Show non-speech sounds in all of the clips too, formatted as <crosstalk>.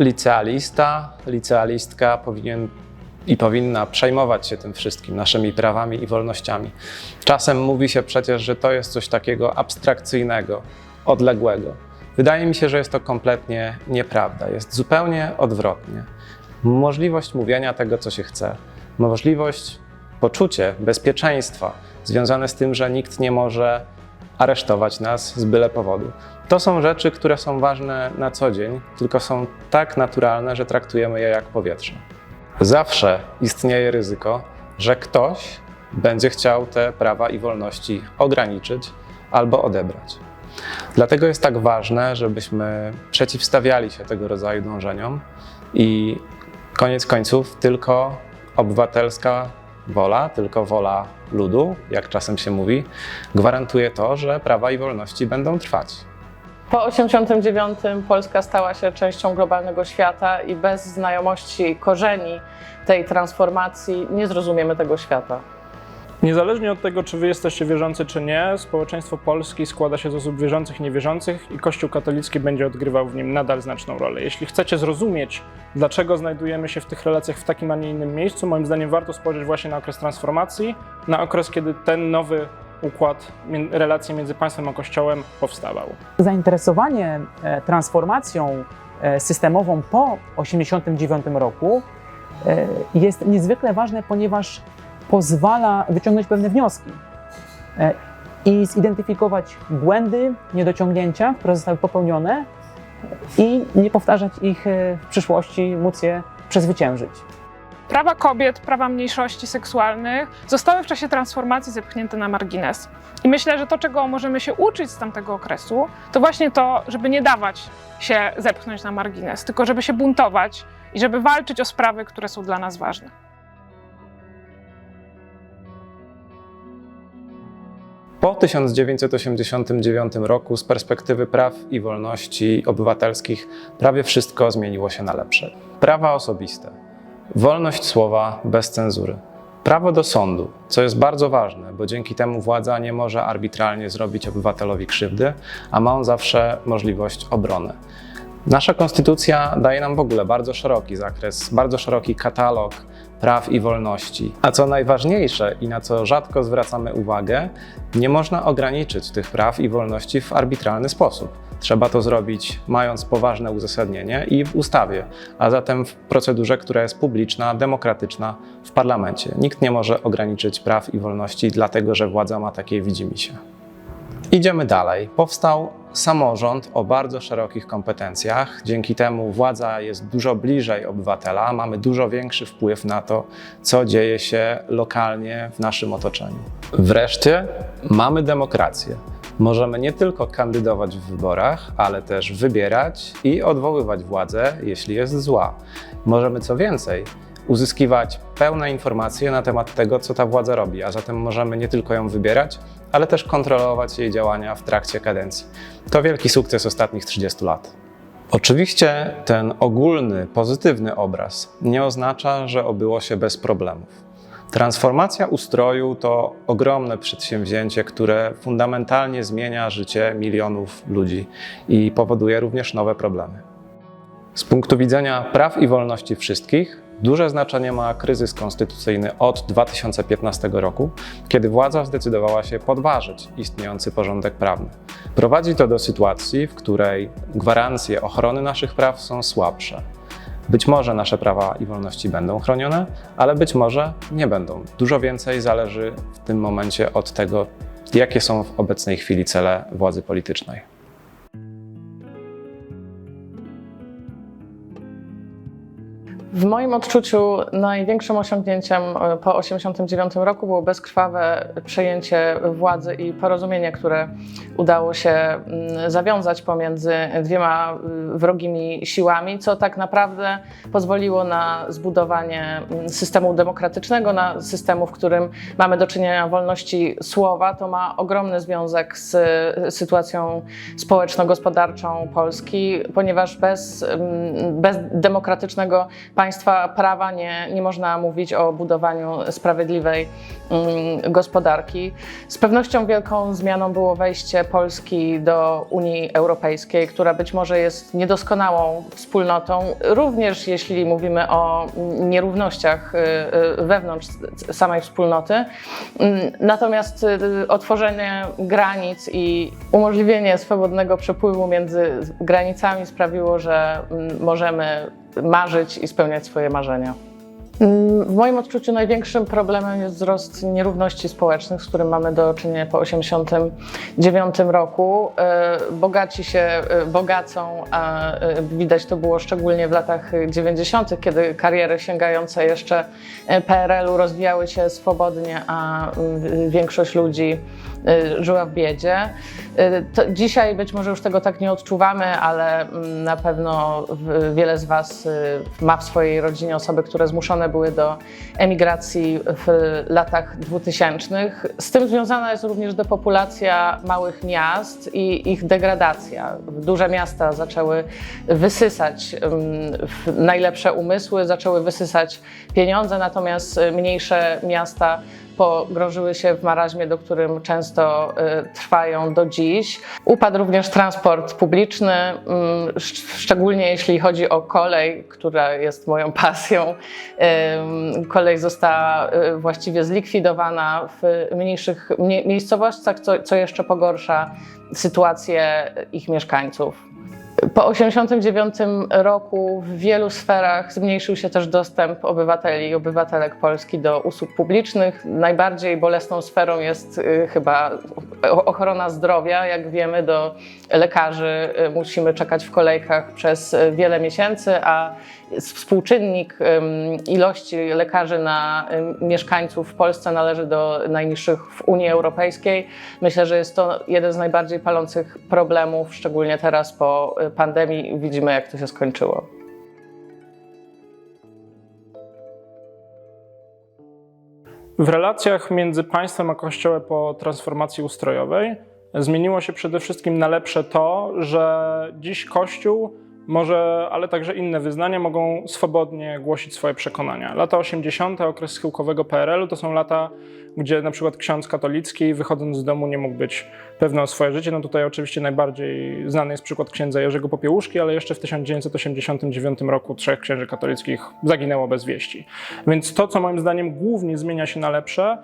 licealista, licealistka powinien i powinna przejmować się tym wszystkim, naszymi prawami i wolnościami. Czasem mówi się przecież, że to jest coś takiego abstrakcyjnego, odległego. Wydaje mi się, że jest to kompletnie nieprawda. Jest zupełnie odwrotnie. Możliwość mówienia tego, co się chce, możliwość, poczucie bezpieczeństwa związane z tym, że nikt nie może aresztować nas z byle powodu. To są rzeczy, które są ważne na co dzień, tylko są tak naturalne, że traktujemy je jak powietrze. Zawsze istnieje ryzyko, że ktoś będzie chciał te prawa i wolności ograniczyć albo odebrać. Dlatego jest tak ważne, żebyśmy przeciwstawiali się tego rodzaju dążeniom i koniec końców tylko obywatelska wola, tylko wola ludu, jak czasem się mówi, gwarantuje to, że prawa i wolności będą trwać. Po 89 Polska stała się częścią globalnego świata i bez znajomości korzeni tej transformacji nie zrozumiemy tego świata. Niezależnie od tego, czy wy jesteście wierzący, czy nie, społeczeństwo polskie składa się z osób wierzących i niewierzących i Kościół katolicki będzie odgrywał w nim nadal znaczną rolę. Jeśli chcecie zrozumieć, dlaczego znajdujemy się w tych relacjach w takim, a nie innym miejscu, moim zdaniem warto spojrzeć właśnie na okres transformacji, na okres, kiedy ten nowy układ, relacje między państwem a Kościołem powstawał. Zainteresowanie e, transformacją e, systemową po 1989 roku e, jest niezwykle ważne, ponieważ pozwala wyciągnąć pewne wnioski e, i zidentyfikować błędy, niedociągnięcia, które zostały popełnione i nie powtarzać ich e, w przyszłości, móc je przezwyciężyć. Prawa kobiet, prawa mniejszości seksualnych zostały w czasie transformacji zepchnięte na margines. I myślę, że to, czego możemy się uczyć z tamtego okresu, to właśnie to, żeby nie dawać się zepchnąć na margines, tylko żeby się buntować i żeby walczyć o sprawy, które są dla nas ważne. Po 1989 roku z perspektywy praw i wolności obywatelskich prawie wszystko zmieniło się na lepsze. Prawa osobiste, wolność słowa bez cenzury, prawo do sądu, co jest bardzo ważne, bo dzięki temu władza nie może arbitralnie zrobić obywatelowi krzywdy, a ma on zawsze możliwość obrony. Nasza konstytucja daje nam w ogóle bardzo szeroki zakres, bardzo szeroki katalog praw i wolności. A co najważniejsze i na co rzadko zwracamy uwagę, nie można ograniczyć tych praw i wolności w arbitralny sposób. Trzeba to zrobić mając poważne uzasadnienie i w ustawie, a zatem w procedurze, która jest publiczna, demokratyczna w parlamencie. Nikt nie może ograniczyć praw i wolności, dlatego że władza ma takie widzimisię. Idziemy dalej. Powstał samorząd o bardzo szerokich kompetencjach. Dzięki temu władza jest dużo bliżej obywatela, mamy dużo większy wpływ na to, co dzieje się lokalnie w naszym otoczeniu. Wreszcie mamy demokrację. Możemy nie tylko kandydować w wyborach, ale też wybierać i odwoływać władzę, jeśli jest zła. Możemy co więcej, uzyskiwać pełne informacje na temat tego, co ta władza robi, a zatem możemy nie tylko ją wybierać, ale też kontrolować jej działania w trakcie kadencji. To wielki sukces ostatnich 30 lat. Oczywiście ten ogólny, pozytywny obraz nie oznacza, że obyło się bez problemów. Transformacja ustroju to ogromne przedsięwzięcie, które fundamentalnie zmienia życie milionów ludzi i powoduje również nowe problemy. Z punktu widzenia praw i wolności wszystkich, duże znaczenie ma kryzys konstytucyjny od 2015 roku, kiedy władza zdecydowała się podważyć istniejący porządek prawny. Prowadzi to do sytuacji, w której gwarancje ochrony naszych praw są słabsze. Być może nasze prawa i wolności będą chronione, ale być może nie będą. Dużo więcej zależy w tym momencie od tego, jakie są w obecnej chwili cele władzy politycznej. W moim odczuciu największym osiągnięciem e, po 1989 roku było bezkrwawe przejęcie władzy i porozumienie, które udało się mm, zawiązać pomiędzy dwiema y, wrogimi siłami, co tak naprawdę pozwoliło na zbudowanie mm, systemu demokratycznego, na systemu, w którym mamy do czynienia wolności słowa. To ma ogromny związek z y, sytuacją społeczno-gospodarczą Polski, ponieważ bez, mm, bez demokratycznego państwa prawa nie, nie można mówić o budowaniu sprawiedliwej mm, gospodarki. Z pewnością wielką zmianą było wejście Polski do Unii Europejskiej, która być może jest niedoskonałą wspólnotą, również jeśli mówimy o nierównościach y, y, wewnątrz samej wspólnoty. Mm, Natomiast y, otworzenie granic i umożliwienie swobodnego przepływu między granicami sprawiło, że mm, możemy marzyć i spełniać swoje marzenia. Mm, W moim odczuciu największym problemem jest wzrost nierówności społecznych, z którym mamy do czynienia po 1989 roku. E, Bogaci się e, bogacą, a e, widać to było szczególnie w latach 90., kiedy kariery sięgające jeszcze PRL-u rozwijały się swobodnie, a mm, większość ludzi żyła w biedzie. To dzisiaj być może już tego tak nie odczuwamy, ale mm, na pewno wiele z Was ma w swojej rodzinie osoby, które zmuszone były do emigracji w latach 2000. Z tym związana jest również depopulacja małych miast i ich degradacja. Duże miasta zaczęły wysysać najlepsze umysły, zaczęły wysysać pieniądze, natomiast mniejsze miasta pogrążyły się w maraźmie, do którym często y, trwają do dziś. Upadł również transport publiczny, mm, szcz- szczególnie jeśli chodzi o kolej, która jest moją <laughs> pasją. Kolej została y, właściwie zlikwidowana w mniejszych mie- miejscowościach, co, co jeszcze pogorsza sytuację ich mieszkańców. Po 1989 roku w wielu sferach zmniejszył się też dostęp obywateli i obywatelek Polski do usług publicznych. Najbardziej bolesną sferą jest y, chyba ochrona zdrowia. Jak wiemy, do lekarzy y, musimy czekać w kolejkach przez y, wiele miesięcy, a współczynnik ilości lekarzy na mieszkańców w Polsce należy do najniższych w Unii Europejskiej. Myślę, że jest to jeden z najbardziej palących problemów, szczególnie teraz po pandemii. Widzimy, jak to się skończyło. W relacjach między państwem a Kościołem po transformacji ustrojowej zmieniło się przede wszystkim na lepsze to, że dziś Kościół może, ale także inne wyznania mogą swobodnie głosić swoje przekonania. Lata 80., okres schyłkowego PRL-u to są lata, gdzie na przykład ksiądz katolicki wychodząc z domu nie mógł być pewny o swoje życie. No tutaj oczywiście najbardziej znany jest przykład księdza Jerzego Popiełuszki, ale jeszcze w 1989 roku trzech księży katolickich zaginęło bez wieści. Więc to, co moim zdaniem głównie zmienia się na lepsze,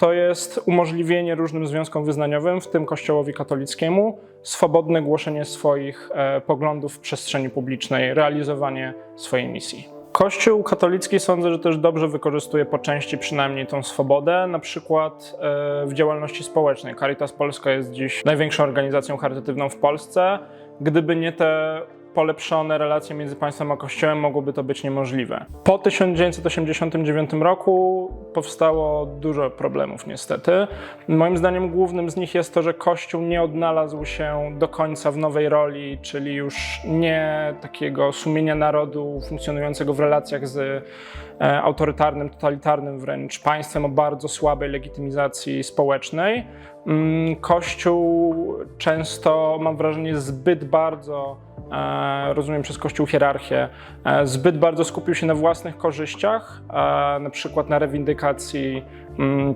to jest umożliwienie różnym związkom wyznaniowym, w tym Kościołowi katolickiemu, swobodne głoszenie swoich e, poglądów w przestrzeni publicznej, realizowanie swojej misji. Kościół katolicki sądzę, że też dobrze wykorzystuje po części przynajmniej tą swobodę, na przykład e, w działalności społecznej. Caritas Polska jest dziś największą organizacją charytatywną w Polsce. Gdyby nie te polepszone relacje między państwem a kościołem, mogłoby to być niemożliwe. Po 1989 roku powstało dużo problemów, niestety. Moim zdaniem głównym z nich jest to, że Kościół nie odnalazł się do końca w nowej roli, czyli już nie takiego sumienia narodu funkcjonującego w relacjach z e, autorytarnym, totalitarnym wręcz państwem o bardzo słabej legitymizacji społecznej. Mm, Kościół często, mam wrażenie, zbyt bardzo e, rozumiem przez Kościół hierarchię, e, zbyt bardzo skupił się na własnych korzyściach, e, na przykład na rewindykacji mm,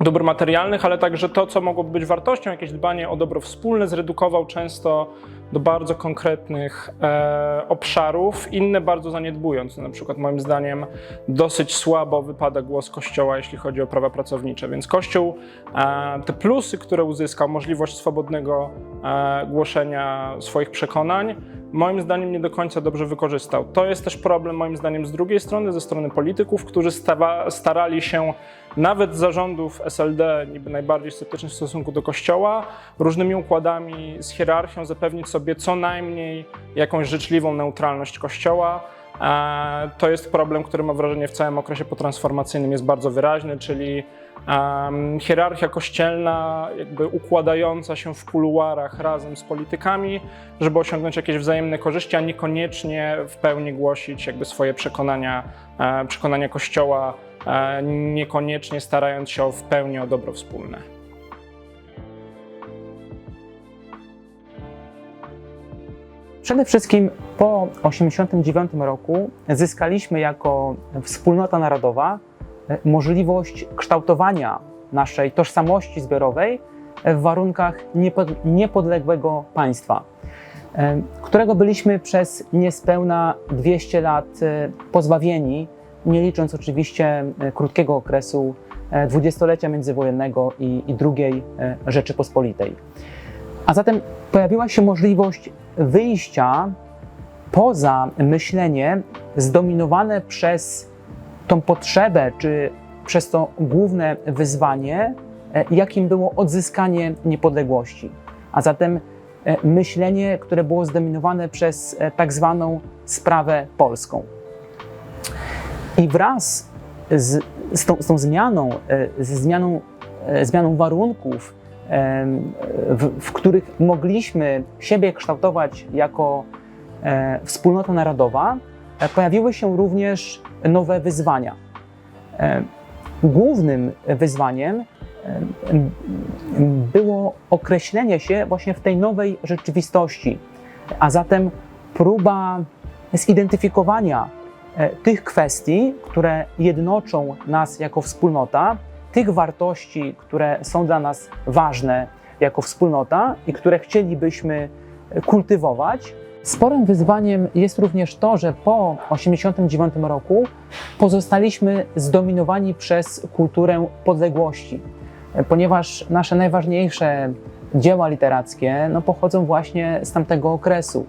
dóbr materialnych, ale także to, co mogłoby być wartością, jakieś dbanie o dobro wspólne, zredukował często do bardzo konkretnych e, obszarów, inne bardzo zaniedbując. Na przykład moim zdaniem dosyć słabo wypada głos Kościoła, jeśli chodzi o prawa pracownicze. Więc Kościół e, te plusy, które uzyskał, możliwość swobodnego e, głoszenia swoich przekonań, moim zdaniem nie do końca dobrze wykorzystał. To jest też problem moim zdaniem z drugiej strony, ze strony polityków, którzy stawa, starali się nawet zarządów SLD, niby najbardziej sceptycznych w stosunku do Kościoła, różnymi układami z hierarchią zapewnić sobie co najmniej jakąś życzliwą neutralność Kościoła. E, To jest problem, który mam wrażenie w całym okresie potransformacyjnym jest bardzo wyraźny, czyli hierarchia kościelna, jakby układająca się w kuluarach razem z politykami, żeby osiągnąć jakieś wzajemne korzyści, a niekoniecznie w pełni głosić jakby swoje przekonania, e, przekonania Kościoła, e, niekoniecznie starając się w pełni o dobro wspólne. Przede wszystkim po 1989 roku zyskaliśmy jako wspólnota narodowa możliwość kształtowania naszej tożsamości zbiorowej w warunkach niepod- niepodległego państwa, e, którego byliśmy przez niespełna 200 lat e, pozbawieni, nie licząc oczywiście e, krótkiego okresu e, dwudziestolecia międzywojennego i, i II e, Rzeczypospolitej. A zatem pojawiła się możliwość wyjścia poza myślenie zdominowane przez tą potrzebę, czy przez to główne wyzwanie, e, jakim było odzyskanie niepodległości. A zatem e, myślenie, które było zdominowane przez e, tak zwaną sprawę polską. I wraz z, z, tą, z tą zmianą, ze zmianą, zmianą warunków, w, w których mogliśmy siebie kształtować jako wspólnota narodowa, pojawiły się również nowe wyzwania. E, Głównym wyzwaniem e, było określenie się właśnie w tej nowej rzeczywistości, a zatem próba zidentyfikowania e, tych kwestii, które jednoczą nas jako wspólnota, tych wartości, które są dla nas ważne jako wspólnota i które chcielibyśmy kultywować. Sporym wyzwaniem jest również to, że po 1989 roku pozostaliśmy zdominowani przez kulturę podległości, ponieważ nasze najważniejsze dzieła literackie no, pochodzą właśnie z tamtego okresu.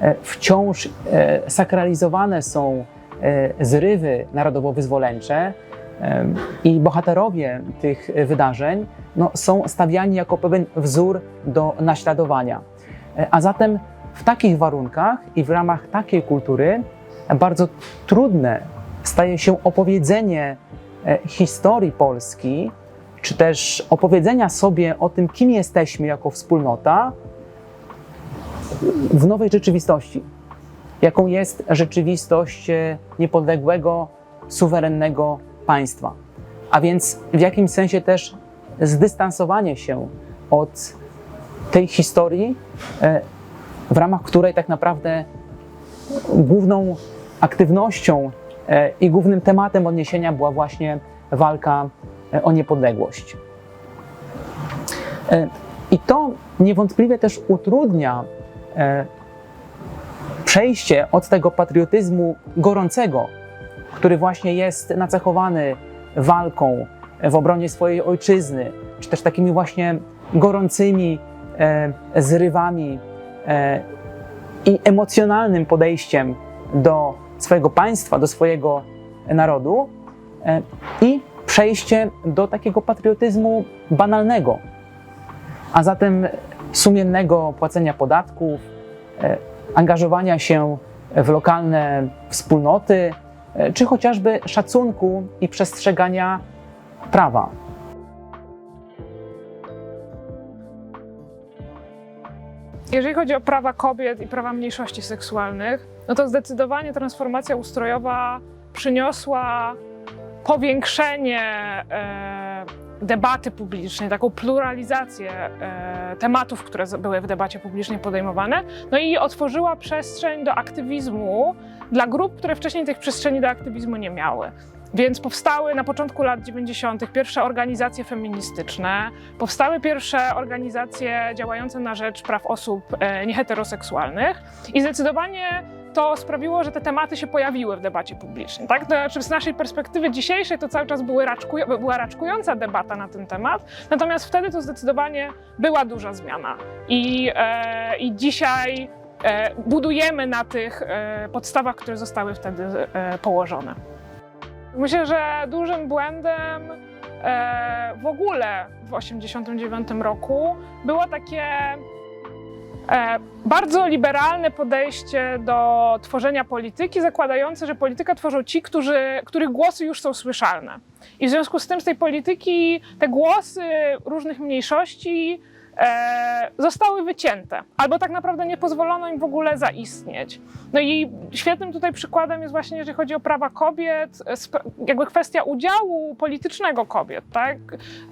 E, Wciąż e, sakralizowane są e, zrywy narodowo-wyzwoleńcze, I bohaterowie tych wydarzeń no, są stawiani jako pewien wzór do naśladowania. A zatem w takich warunkach i w ramach takiej kultury bardzo trudne staje się opowiedzenie e, historii Polski, czy też opowiedzenia sobie o tym, kim jesteśmy jako wspólnota w nowej rzeczywistości, jaką jest rzeczywistość e, niepodległego, suwerennego państwa. A więc w jakimś sensie też zdystansowanie się od tej historii, e, w ramach której tak naprawdę główną aktywnością e, i głównym tematem odniesienia była właśnie walka e, o niepodległość. E, I to niewątpliwie też utrudnia przejście od tego patriotyzmu gorącego, który właśnie jest nacechowany walką w obronie swojej ojczyzny, czy też takimi właśnie gorącymi zrywami i emocjonalnym podejściem do swojego państwa, do swojego narodu e, i przejście do takiego patriotyzmu banalnego, a zatem sumiennego płacenia podatków, e, angażowania się w lokalne wspólnoty, e, czy chociażby szacunku i przestrzegania prawa. Jeżeli chodzi o prawa kobiet i prawa mniejszości seksualnych, no to zdecydowanie transformacja ustrojowa przyniosła powiększenie e, debaty publicznej, taką pluralizację e, tematów, które były w debacie publicznej podejmowane, no i otworzyła przestrzeń do aktywizmu dla grup, które wcześniej tych przestrzeni do aktywizmu nie miały. Więc powstały na początku lat 90. pierwsze organizacje feministyczne, powstały pierwsze organizacje działające na rzecz praw osób e, nieheteroseksualnych i zdecydowanie to sprawiło, że te tematy się pojawiły w debacie publicznej. Tak? To znaczy z naszej perspektywy dzisiejszej to cały czas były raczkuj- była raczkująca debata na ten temat, natomiast wtedy to zdecydowanie była duża zmiana. I, e, i dzisiaj e, budujemy na tych e, podstawach, które zostały wtedy e, położone. Myślę, że dużym błędem e, w ogóle w 1989 roku było takie e, bardzo liberalne podejście do tworzenia polityki, zakładające, że politykę tworzą ci, którzy, których głosy już są słyszalne. I w związku z tym z tej polityki te głosy różnych mniejszości zostały wycięte, albo tak naprawdę nie pozwolono im w ogóle zaistnieć. No i świetnym tutaj przykładem jest właśnie, jeżeli chodzi o prawa kobiet, sp- jakby kwestia udziału politycznego kobiet, tak?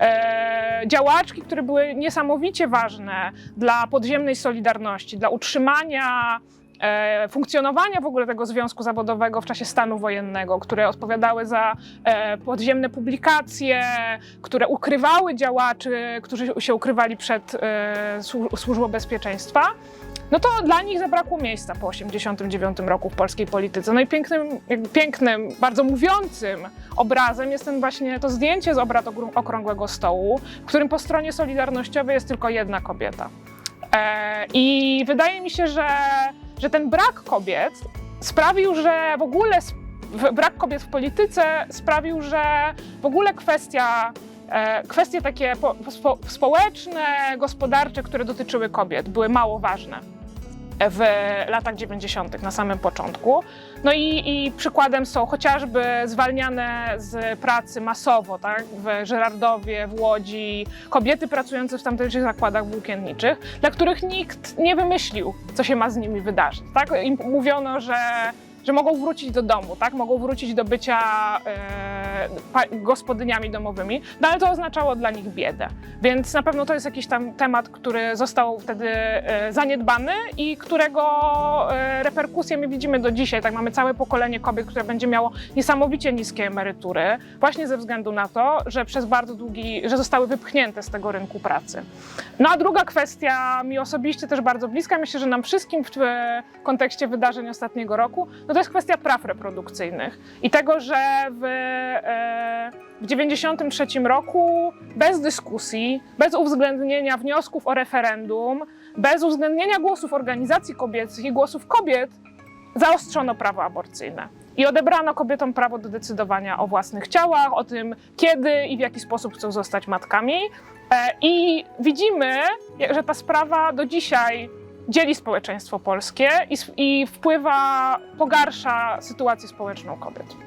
E, działaczki, które były niesamowicie ważne dla podziemnej solidarności, dla utrzymania e, funkcjonowania w ogóle tego związku zawodowego w czasie stanu wojennego, które odpowiadały za e, podziemne publikacje, które ukrywały działaczy, którzy się ukrywali przed e, słu- służbą bezpieczeństwa. No to dla nich zabrakło miejsca po 1989 roku w polskiej polityce. No i pięknym, pięknym, bardzo mówiącym obrazem jest ten właśnie to zdjęcie z obrad okrą- okrągłego stołu, w którym po stronie solidarnościowej jest tylko jedna kobieta. E, I wydaje mi się, że, że ten brak kobiet sprawił, że w ogóle brak kobiet w polityce sprawił, że w ogóle kwestia, e, kwestie takie po, spo, społeczne, gospodarcze, które dotyczyły kobiet, były mało ważne w latach 90., na samym początku. No i, i przykładem są chociażby zwalniane z pracy masowo, tak, w Żerardowie, w Łodzi, kobiety pracujące w tamtejszych zakładach włókienniczych, dla których nikt nie wymyślił, co się ma z nimi wydarzyć. Tak? Im mówiono, że, że mogą wrócić do domu, tak? mogą wrócić do bycia e, gospodyniami domowymi, no ale to oznaczało dla nich biedę. Więc na pewno to jest jakiś tam temat, który został wtedy e, zaniedbany i którego e, reperkusje my widzimy do dzisiaj. Tak, mamy całe pokolenie kobiet, które będzie miało niesamowicie niskie emerytury, właśnie ze względu na to, że przez bardzo długi, że zostały wypchnięte z tego rynku pracy. No a druga kwestia, mi osobiście też bardzo bliska, myślę, że nam wszystkim w kontekście wydarzeń ostatniego roku, no to jest kwestia praw reprodukcyjnych i tego, że w, e, w 93 roku bez dyskusji, bez uwzględnienia wniosków o referendum, bez uwzględnienia głosów organizacji kobiecych i głosów kobiet, zaostrzono prawo aborcyjne. I odebrano kobietom prawo do decydowania o własnych ciałach, o tym, kiedy i w jaki sposób chcą zostać matkami. E, I widzimy, że ta sprawa do dzisiaj dzieli społeczeństwo polskie i, i wpływa, pogarsza sytuację społeczną kobiet.